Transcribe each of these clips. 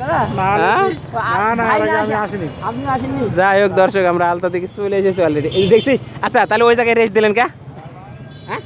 হ্যাঁ? আপনি আসেননি যাই হোক দর্শক আমরা আলতা থেকে চলে এসেছি অলরেডি দেখছিস? আচ্ছা তাহলে ওই জায়গায় রেস্ট দিলেন কা? হ্যাঁ।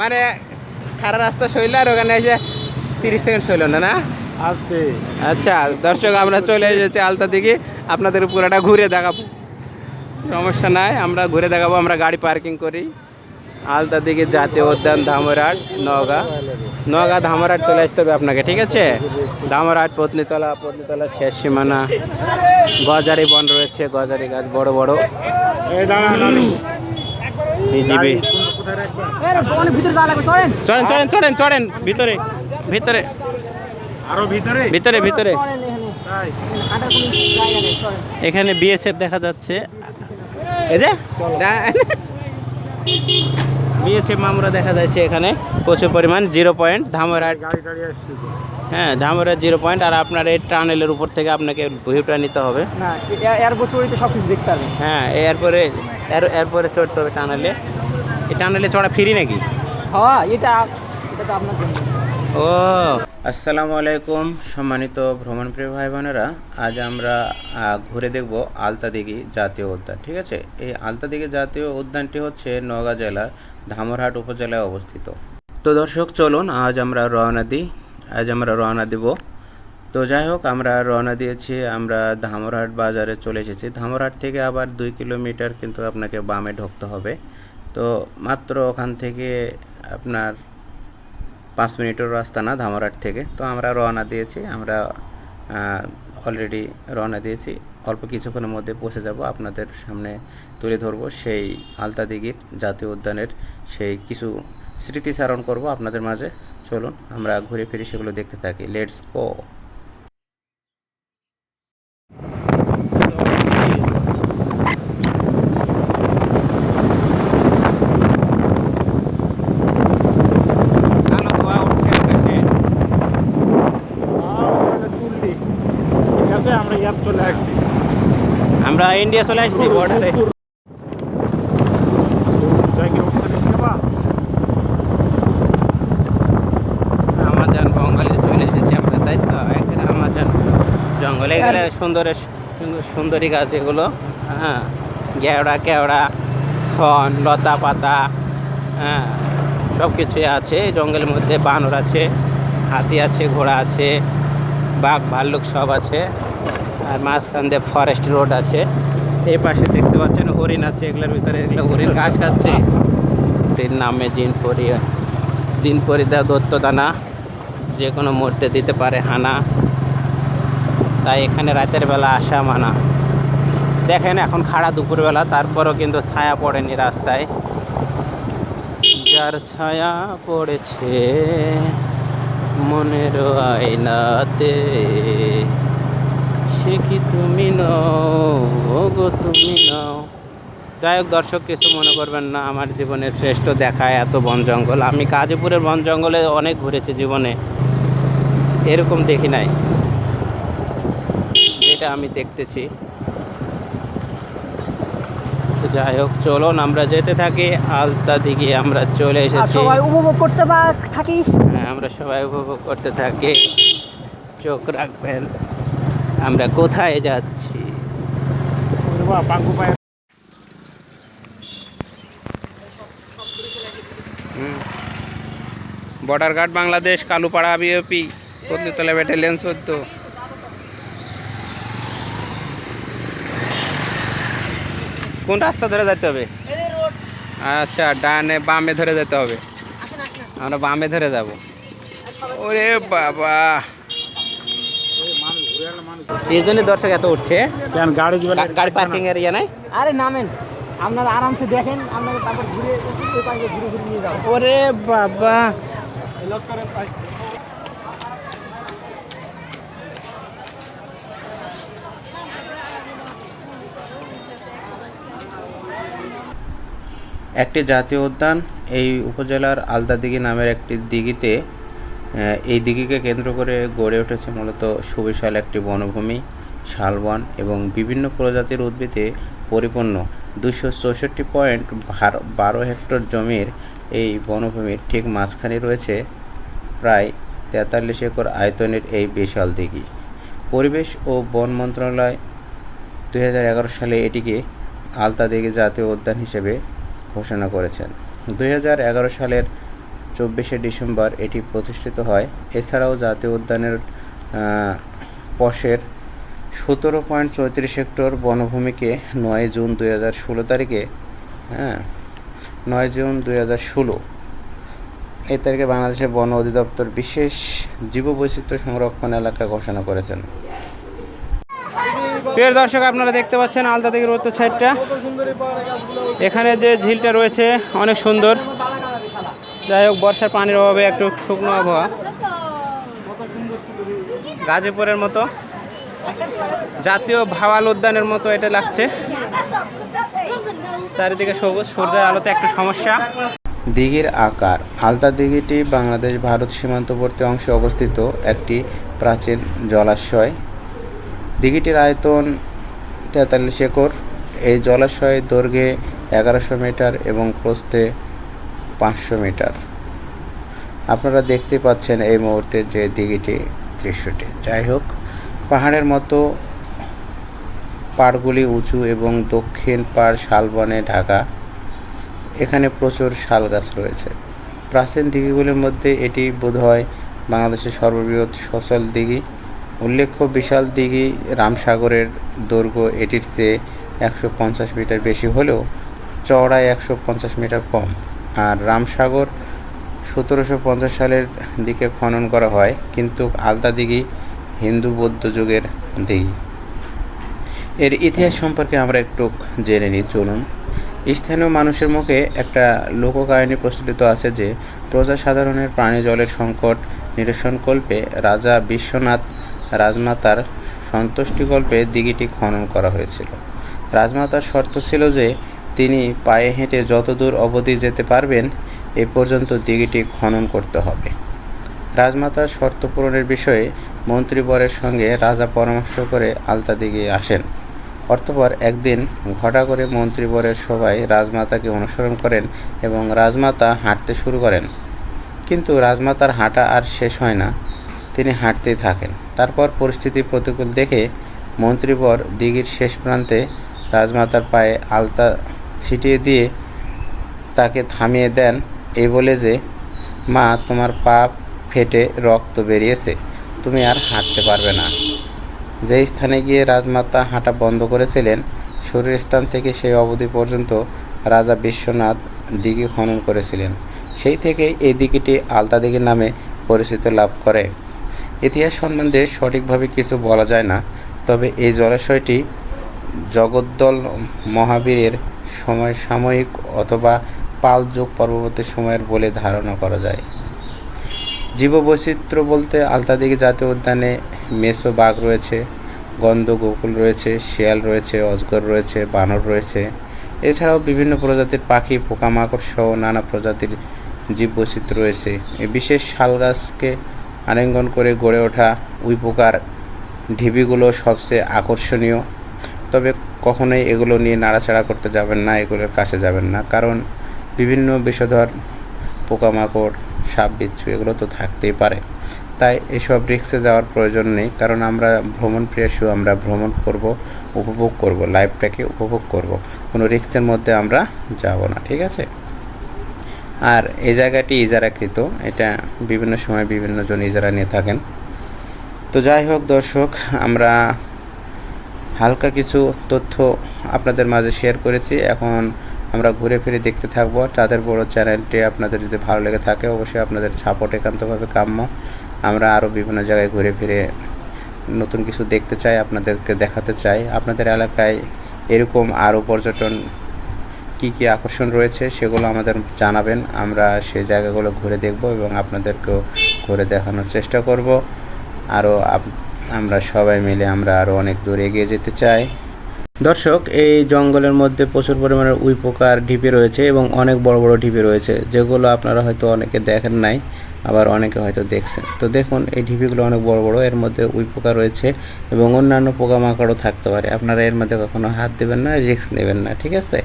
মানে সারা রাস্তা শৈল আর ওখানে এসে তিরিশ সেকেন্ড শৈল না না? আসতে। আচ্ছা দর্শক আমরা চলে এসেছি আলতা দিকে আপনাদের পুরোটা ঘুরে দেখাবো। সমস্যা নাই আমরা ঘুরে দেখাবো আমরা গাড়ি পার্কিং করি। আলতা দিকে জাতীয় উদ্যান ধামরাট নওগাঁ। নওগাঁ ধামরাট চলে আসতে হবে আপনাকে ঠিক আছে? ধামরাট পত্নীতলা পত্নীতলা শেষ সীমানা। গজারি বন রয়েছে গজারি গাছ বড় বড়। বিজিবি ভিতরে যাওয়া লাগবে চলেন চড়েন চড়েন চড়েন চড়েন ভিতরে ভিতরে। আরও ভিতরে? ভিতরে এখানে বিএসএফ দেখা যাচ্ছে। এই যে বিএসএফ মামুরা দেখা যাচ্ছে এখানে প্রচুর পরিমাণ জিরো পয়েন্ট ধামরাট গাড়ি টাড়ি আসছে হ্যাঁ ধামরাট জিরো পয়েন্ট আর আপনার এই টানেলের উপর থেকে আপনাকে ভিউটা নিতে হবে। না এয়ারপোর্ট সব কিছু দেখতে পারবেন হ্যাঁ এরপরে এর এরপরে চড়তে হবে টানেলে। এই টানেলে চড়া ফ্রি নাকি? হ্যাঁ এটা এটা তো আপনার ও। আসসালামু আলাইকুম, সম্মানিত ভ্রমণপ্রিয় ভাই বোনেরা আজ আমরা ঘুরে দেখব আলতাদিঘি জাতীয় উদ্যান, ঠিক আছে? এই আলতাদিঘি জাতীয় উদ্যানটি হচ্ছে নওগাঁ জেলার ধামরহাট উপজেলায় অবস্থিত। তো দর্শক, চলুন আজ আমরা রওনা দিই, আজ আমরা রওনা দিব। তো যাই হোক, আমরা রওনা দিয়েছি, আমরা ধামরহাট বাজারে চলে এসেছি। ধামরহাট থেকে আবার দুই কিলোমিটার কিন্তু আপনাকে বামে ঢুকতে হবে। তো মাত্র ওখান থেকে আপনার পাঁচ মিনিটের রাস্তা না ধামরাট থেকে। তো আমরা রওনা দিয়েছি, আমরা অলরেডি রওনা দিয়েছি। অল্প কিছুক্ষণের মধ্যে পৌঁছে যাব, আপনাদের সামনে তুলে ধরবো সেই আলতা দিঘির জাতীয় উদ্যানের সেই কিছু স্মৃতিচারণ করব আপনাদের মাঝে। চলুন, আমরা ঘুরে ফিরে সেগুলো দেখতে থাকি। লেটস গো চুল্লি ঠিক আছে আমরা ইয়ার চলে আসছি আমরা ইন্ডিয়া চলে আসছি বর্ডারে আমাজন বঙ্গালে চলে এসেছি আমরা তাই তো এখানে আমাজন জঙ্গলে গেলে সুন্দর সুন্দরী গাছ এগুলো। হ্যাঁ গেওড়া কেওড়া সন লতা পাতা হ্যাঁ সব কিছুই আছে। জঙ্গলের মধ্যে বানর আছে হাতি আছে ঘোড়া আছে বাঘ ভাল্লুক সব আছে। আর মাঝখান দিয়ে ফরেস্ট রোড আছে। এই পাশে দেখতে পাচ্ছেন হরিণ আছে, এগুলোর ভিতরে এগুলো হরিণ ঘাস খাচ্ছে। এর নামে জিন পরি জিন পরি দেওয়া দত্ত দানা যে কোনো মুহূর্তে দিতে পারে হানা। তাই এখানে রাতের বেলা আসা মানা। দেখেন এখন খাড়া দুপুরবেলা, তারপরও কিন্তু ছায়া পড়েনি রাস্তায়। যার ছায়া পড়েছে মনের আয়নাতে। সে কি তুমি নও? গো তুমি নও। যাই হোক দর্শক কিছু মনে করবেন না আমার জীবনে শ্রেষ্ঠ দেখায় এত বন জঙ্গল। আমি কাজীপুরের বন জঙ্গলে অনেক ঘুরেছি জীবনে। এরকম দেখি নাই। যেটা আমি দেখতেছি। যাই হোক চলুন আমরা যেতে থাকি। আলতা দিকে আমরা চলে এসেছি। সবাই উপভোগ করতে থাকি। হ্যাঁ আমরা সবাই উপভোগ করতে থাকি। চোখ রাখবেন। আমরা কোথায় যাচ্ছি? Border guard Bangladesh Kalupara BOP Patnitala battalion চোদ্দ। কোন রাস্তা ধরে যেতে হবে? আচ্ছা ডানে বামে ধরে যেতে হবে। আমরা বামে ধরে যাব। ওরে বাবা। এই জন্য দর্শক এত উঠছে। কেন গাড়ি গাড়ি পার্কিং এর ইয়ে নাই? আরে নামেন আপনারা আরামসে দেখেন আপনাকে তারপর ঘুরে ঘুরে ঘুরে নিয়ে যাও ওরে বাবা। একটি জাতীয় উদ্যান এই উপজেলার আলদাদিঘি নামের একটি দিঘিতে এই দিঘিকে কেন্দ্র করে গড়ে উঠেছে মূলত সুবিশাল একটি বনভূমি, শালবন এবং বিভিন্ন প্রজাতির উদ্ভিদে পরিপূর্ণ। দুশো চৌষট্টি পয়েন্ট বারো হেক্টর জমির এই বনভূমির ঠিক মাঝখানে রয়েছে প্রায় তেতাল্লিশ একর আয়তনের এই বিশাল দিঘি। পরিবেশ ও বন মন্ত্রণালয় দুই হাজার এগারো সালে এটিকে আলতা দিঘি জাতীয় উদ্যান হিসেবে ঘোষণা করেছেন। দু হাজার এগারো সালের চব্বিশে ডিসেম্বর এটি প্রতিষ্ঠিত হয়। এছাড়াও জাতীয় উদ্যানের পশের সতেরো পয়েন্ট চৌত্রিশ হেক্টর বনভূমিকে নয় জুন দুই হাজার ষোলো তারিখে হ্যাঁ নয় জুন দুই হাজার ষোলো এই তারিখে বাংলাদেশের বন অধিদপ্তর বিশেষ জীববৈচিত্র্য সংরক্ষণ এলাকা ঘোষণা করেছেন। প্রিয় দর্শক, আপনারা দেখতে পাচ্ছেন আলতা দিঘির উত্তর সাইডটা এখানে যে ঝিলটা রয়েছে, অনেক সুন্দর। যাই হোক, বর্ষার পানির অভাবে একটু শুকনো আবহাওয়া। গাজীপুরের মতো। জাতীয় ভাওয়াল উদ্যানের মতো এটা লাগছে। চারিদিকে সবুজ, সূর্যের আলোতে একটু সমস্যা। দিঘির আকার, আলতা দিঘিটি বাংলাদেশ ভারত সীমান্তবর্তী অংশে অবস্থিত একটি প্রাচীন জলাশয়। দিঘিটির আয়তন তেতাল্লিশ একর। এই জলাশয়ের দৈর্ঘ্যে এগারোশো মিটার এবং প্রস্থে পাঁচশো মিটার। আপনারা দেখতে পাচ্ছেন এই মুহূর্তে যে দিঘিটি দৃশ্যটি। যাই হোক, পাহাড়ের মতো পাড়গুলি উঁচু এবং দক্ষিণ পাড় শালবনে ঢাকা। এখানে প্রচুর শাল গাছ রয়েছে। প্রাচীন দিঘিগুলির মধ্যে এটি বোধহয় বাংলাদেশের সর্ববৃহৎ সচল দিঘি। উল্লেখ্য, বিশাল দিঘি রামসাগরের দৈর্ঘ্য এটির চেয়ে একশো পঞ্চাশ মিটার বেশি হলেও চওড়ায় একশো পঞ্চাশ মিটার কম। আর রামসাগর সতেরোশো পঞ্চাশ সালের দিকে খনন করা হয়, কিন্তু আলতা দিঘি হিন্দু বৌদ্ধ যুগের দিঘি। এর ইতিহাস সম্পর্কে আমরা একটু জেনে নিই, চলুন। স্থানীয় মানুষের মুখে একটা লোককাহিনী প্রচলিত আছে যে প্রজা সাধারণের প্রাণী জলের সংকট নিরসনকল্পে রাজা বিশ্বনাথ রাজমাতার সন্তুষ্টিকল্পে দিঘিটি খনন করা হয়েছিল। রাজমাতার শর্ত ছিল যে তিনি পায়ে হেঁটে যত দূর অবধি যেতে পারবেন, এ পর্যন্ত দিঘিটি খনন করতে হবে। রাজমাতার শর্ত পূরণের বিষয়ে মন্ত্রীবরের সঙ্গে রাজা পরামর্শ করে আলতা দিঘি আসেন। অর্থপর একদিন ঘটা করে মন্ত্রীবরের সবাই রাজমাতাকে অনুসরণ করেন এবং রাজমাতা হাঁটতে শুরু করেন। কিন্তু রাজমাতার হাঁটা আর শেষ হয় না। তিনি হাঁটতেই থাকেন। তারপর পরিস্থিতি প্রতিকূল দেখে মন্ত্রীবর দিঘির শেষ প্রান্তে রাজমাতার পায়ে আলতা ছিটিয়ে দিয়ে তাকে থামিয়ে দেন। এই বলে যে, মা, তোমার পা ফেটে রক্ত বেরিয়েছে, তুমি আর হাঁটতে পারবে না। যে স্থানে গিয়ে রাজমাতা হাঁটা বন্ধ করেছিলেন শরীর স্থান থেকে সেই অবধি পর্যন্ত রাজা বিশ্বনাথ দিঘি খনন করেছিলেন। সেই থেকে এই দিঘিটি আলতা দিঘি নামে পরিচিত লাভ করে। ইতিহাস সম্বন্ধে সঠিকভাবে কিছু বলা যায় না, তবে এই জলাশয়টি জগদ্দল মহাবীরের সময় সাময়িক অথবা পাল যুগ পরবর্তী সময়ের বলে ধারণা করা যায়। জীববৈচিত্র্য বলতে আলতাদিঘি জাতীয় উদ্যানে মেসো বাঘ রয়েছে, গন্ধ গোকুল রয়েছে, শিয়াল রয়েছে, অজগর রয়েছে, বানর রয়েছে। এছাড়াও বিভিন্ন প্রজাতির পাখি, পোকামাকড় সহ নানা প্রজাতির জীববৈচিত্র্য রয়েছে। বিশেষ শাল গাছকে আলিঙ্গন করে গড়ে ওঠা উইপোকার ঢিবিগুলো সবচেয়ে আকর্ষণীয়। তবে কখনোই এগুলো নিয়ে নাড়াচাড়া করতে যাবেন না, এগুলোর কাছে যাবেন না। কারণ বিভিন্ন বিষধর, পোকামাকড়, সাপ, বিচ্ছু এগুলো তো থাকতেই পারে। তাই এসব রিক্সে যাওয়ার প্রয়োজন নেই। কারণ আমরা ভ্রমণ প্রিয়াসু, আমরা ভ্রমণ করব, উপভোগ করব, লাইফটাকে উপভোগ করব। কোনো রিক্সের মধ্যে আমরা যাব না, ঠিক আছে? আর এই জায়গাটি ইজারাকৃত। এটা বিভিন্ন সময় বিভিন্ন জন ইজারা নিয়ে থাকেন। তো যাই হোক দর্শক, আমরা হালকা কিছু তথ্য আপনাদের মাঝে শেয়ার করেছি। এখন আমরা ঘুরে ফিরে দেখতে থাকব। তাদের বড় চ্যানেলটি আপনাদের যদি ভালো লেগে থাকে, অবশ্যই আপনাদের সাপোর্ট একান্তভাবে কাম্য। আমরা আরও বিভিন্ন জায়গায় ঘুরে ফিরে নতুন কিছু দেখতে চাই, আপনাদেরকে দেখাতে চাই। আপনাদের এলাকায় এরকম আরও পর্যটন কী কী আকর্ষণ রয়েছে সেগুলো আমাদের জানাবেন। আমরা সেই জায়গাগুলো ঘুরে দেখব এবং আপনাদেরকেও ঘুরে দেখানোর চেষ্টা করব। আরও আমরা সবাই মিলে আমরা আরও অনেক দূর এগিয়ে যেতে চাই। দর্শক, এই জঙ্গলের মধ্যে প্রচুর পরিমাণে উই পোকার ঢিপি রয়েছে এবং অনেক বড় বড় ঢিপি রয়েছে, যেগুলো আপনারা হয়তো অনেকে দেখেন নাই, আবার অনেকে হয়তো দেখছেন। তো দেখুন, এই ঢিপিগুলো অনেক বড় বড়, এর মধ্যে উই পোকা রয়েছে এবং অন্যান্য পোকামাকড়ও থাকতে পারে। আপনারা এর মধ্যে কখনো হাত দেবেন না, রিস্ক নেবেন না, ঠিক আছে?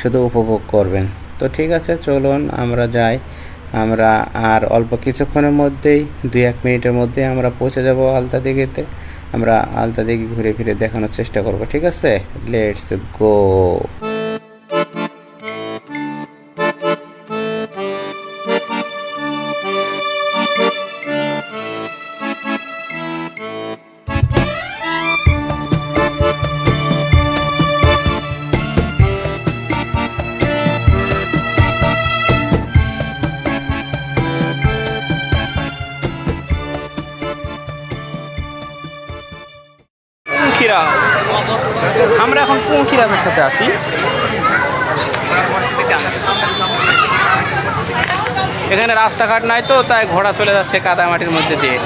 শুধু উপভোগ করবেন। তো ঠিক আছে, চলুন আমরা যাই। আমরা আর অল্প কিছুক্ষণের মধ্যেই দুই এক মিনিটের মধ্যে আমরা পৌঁছে যাব আলতা দিঘিতে। আমরা আলতা দিঘি ঘুরে ফিরে দেখানোর চেষ্টা করব, ঠিক আছে? লেটস গো সাথে আছি এখানে রাস্তাঘাট নাই তো তাই ঘোড়া চলে যাচ্ছে কাদা মাটির মধ্যে দিয়ে।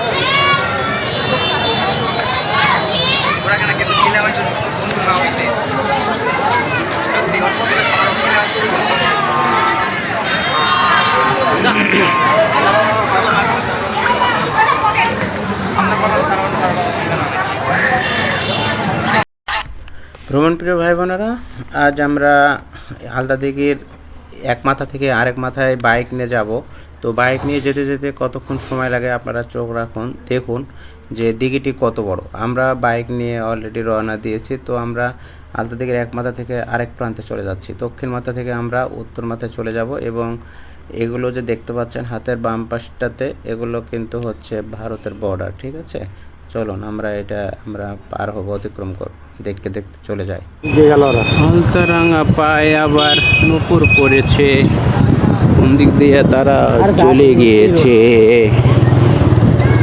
ভ্রমণপ্রিয় ভাই বোনেরা আজ আমরা আলতা দিঘির এক মাথা থেকে আরেক মাথায় বাইক নিয়ে যাব। তো বাইক নিয়ে যেতে যেতে কতক্ষণ সময় লাগে আপনারা চোখ রাখুন, দেখুন যে দিঘিটি কত বড়। আমরা বাইক নিয়ে অলরেডি রওনা দিয়েছি, তো আমরা আলতা দিঘির এক মাথা থেকে আরেক প্রান্তে চলে যাচ্ছি। দক্ষিণ মাথা থেকে আমরা উত্তর মাথায় চলে যাব এবং এগুলো যে দেখতে পাচ্ছেন হাতের বাম পাশটাতে, এগুলো কিন্তু হচ্ছে ভারতের বর্ডার ঠিক আছে? চলুন আমরা এটা আমরা পার হব অতিক্রম করব দেখতে দেখতে চলে যাই। অন্তরাঙ্গা পায়ে আবার নুপুর পড়েছে। কোন দিক দিয়ে তারা চলে গিয়েছে?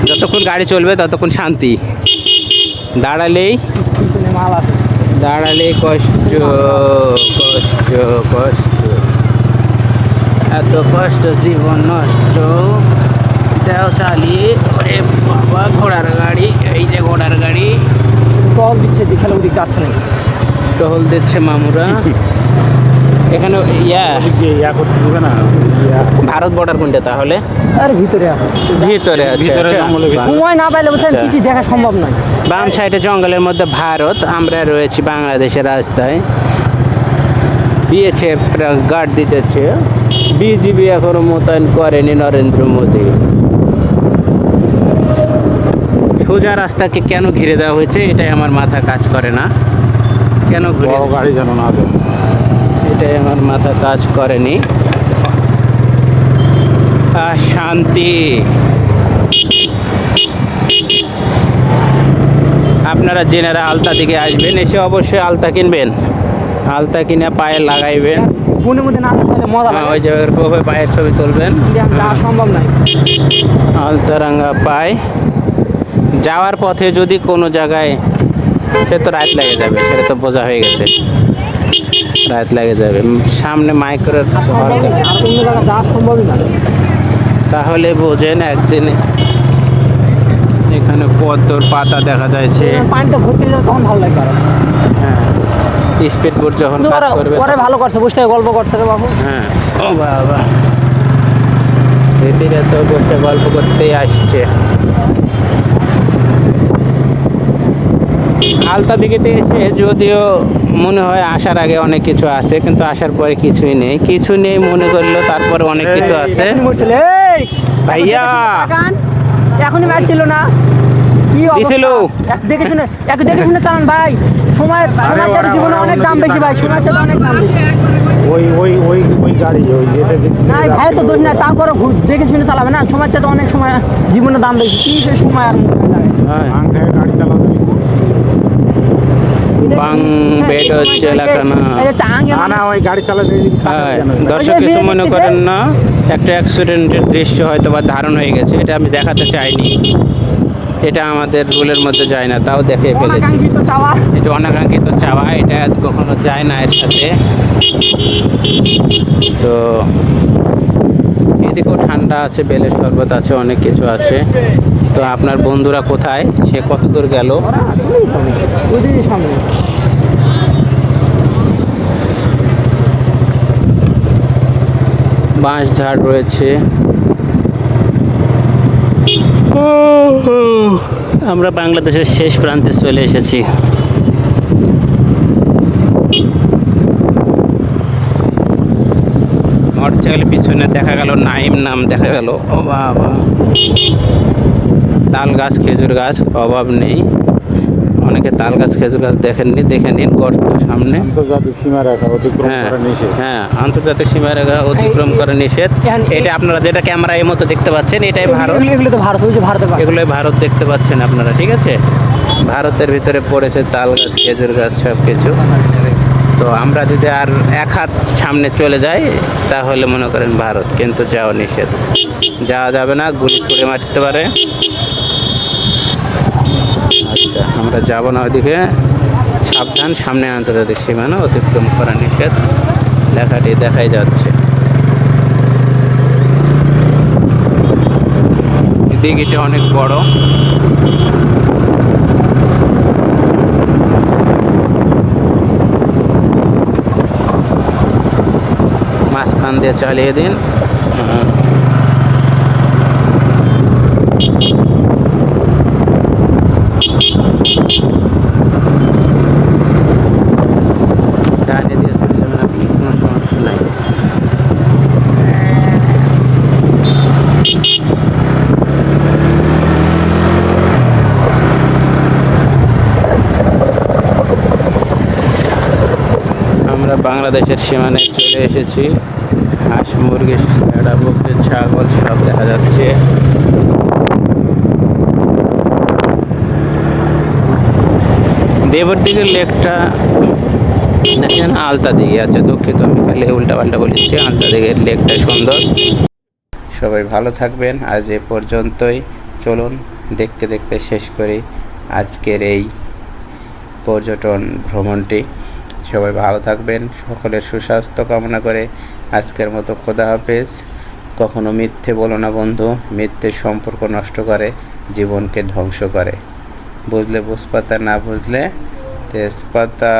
যতক্ষণ গাড়ি চলবে ততক্ষণ শান্তি। দাঁড়ালেই দাঁড়ালেই কষ্ট কষ্ট কষ্ট। এত কষ্ট জীবন নষ্ট। দেও চালিয়ে ওরে বাবা ঘোড়ার গাড়ি এই যে ঘোড়ার গাড়ি টল দিচ্ছে বিখালে ওদিক যাচ্ছে না টহল দিচ্ছে মামুরা। এখানে ইয়া। ইয়া করতে দেবে না ভারত বর্ডার কোনটা তাহলে? আর ভিতরে আছে। ভিতরে আছে ভিতরে আচ্ছা। জঙ্গলের সময় না পাইলে বুঝছেন আচ্ছা। কিছু দেখা সম্ভব নয়। বাম সাইডে জঙ্গলের মধ্যে ভারত আমরা রয়েছি বাংলাদেশের রাস্তায়। দিয়েছে গার্ড দিতেছে। বিজিবি এখনও মোতায়েন করেনি নরেন্দ্র মোদী। সোজা রাস্তাকে কেন ঘিরে দেওয়া হয়েছে এটাই আমার মাথা কাজ করে না। কেন বড় গাড়ি যেন না এটাই আমার মাথা কাজ করেনি। শান্তি। আপনারা জেনারা আলতা দিকে আসবেন এসে অবশ্যই আলতা কিনবেন। আলতা কিনে পায়ে লাগাইবেন। হ্যাঁ, ওই পায়ের ছবি তুলবেন। সম্ভব নয় আলতারাঙ্গা পায়। যাওয়ার পথে যদি কোনো জায়গায় সে তো রাত লেগে যাবে সেটা তো বোঝা হয়ে গেছে। রাত লেগে যাবে। সামনে না তাহলে বোঝেন একদিনে এখানে পদ্মর পাতা দেখা যাচ্ছে। হ্যাঁ স্পিড বোট যখন কাজ করবে ওরা ভালো করছে বুঝতে গল্প করছে রে বাবু। হ্যাঁ ও বাবা। রীতিরা তো বসে গল্প করতেই আসছে। আলতা দিকেতে এসে যদিও মনে হয় আসার আগে অনেক কিছু আছে কিন্তু আসার পরে কিছুই নেই। কিছু নেই মনে করল তারপরে অনেক কিছু আছে। ভাইয়া! এখনই মারছিল না। কি অবস্থা? দিছিল। দেখে শুনে এক দেখে শুনে চালান ভাই। সময় সময় চাইতে জীবনে অনেক দাম বেশি ভাই অনেক দাম বেশি। ওই ওই ওই ওই গাড়ি ওই যেটা না ভাই তো দোষ না তারপরে দেখে শুনে চালাবে না। অনেক সময় জীবনের দাম বেশি। কি সময় আর গাড়ি চালাতে বাং বেড হচ্ছে এলাকা না। হ্যাঁ, দর্শক কিছু মনে করেন না একটা অ্যাক্সিডেন্টের দৃশ্য হয়তো বা ধারণ হয়ে গেছে এটা আমি দেখাতে চাইনি। এটা আমাদের রুলের মধ্যে যায় না তাও দেখে ফেলেছি। এটা অনাকাঙ্ক্ষিত চাওয়া এটা কখনো যায় না এর সাথে। তো এদিকেও ঠান্ডা আছে বেলের শরবত আছে অনেক কিছু আছে। তো আপনার বন্ধুরা কোথায়? সে কত দূর গেল? বাঁশ ঝাড় রয়েছে। আমরা বাংলাদেশের শেষ প্রান্তে চলে এসেছি। মোটরসাইকেলের পিছনে দেখা গেল নাইম নাম দেখা গেল। ও বাবা। তাল গাছ খেজুর গাছ অভাব নেই। অনেকে তাল গাছ খেজুর গাছ দেখেননি দেখে নিন গর্ত সামনে। হ্যাঁ করা নিষেধ। হ্যাঁ আন্তর্জাতিক সীমারেখা অতিক্রম করে নিষেধ। এটা আপনারা যেটা ক্যামেরা এই মতো দেখতে পাচ্ছেন এটাই ভারত। এগুলো- তো ভারত পাশে। এগুলোই ভারত দেখতে পাচ্ছেন আপনারা ঠিক আছে? ভারতের ভিতরে পড়েছে তাল গাছ খেজুর গাছ সব কিছু তো আমরা যদি আর এক হাত সামনে চলে যাই তাহলে মনে করেন ভারত কিন্তু যাওয়া নিষেধ। যাওয়া যাবে না গুলি ছুড়ে মারতে পারে। আচ্ছা আমরা যাব না ওইদিকে। সাবধান, সামনে আন্তর্জাতিক সীমানা অতিক্রম করা নিষেধ। লেখাটি দেখাই যাচ্ছে। দিঘিটা অনেক বড়। মাঝখান দিয়ে চালিয়ে দিন হ্যাঁ। ডানে দিয়ে চলে যাবেন আপনি কোনো সমস্যা নাই আমরা বাংলাদেশের সীমানায় চলে এসেছি। হাঁস, মুরগি, ভেড়া, বকরি, ছাগল সব দেখা যাচ্ছে। দেবর দিকের লেকটা দেখেন আলতা দিকে আছে, দুঃখিত, আমি খালি উল্টা পাল্টা বলেছি, আলতা দিকের লেকটা সুন্দর। সবাই ভালো থাকবেন, আজ এ পর্যন্তই। চলুন, দেখতে দেখতে শেষ করি আজকের এই পর্যটন ভ্রমণটি। সবাই ভালো থাকবেন, সকলের সুস্বাস্থ্য কামনা করে আজকের মতো খোদা হাফেজ। কখনো মিথ্যে বলো না বন্ধু, মিথ্যে সম্পর্ক নষ্ট করে, জীবনকে ধ্বংস করে। বুঝলে বুঝপাতা না বুঝলে তেজপাতা।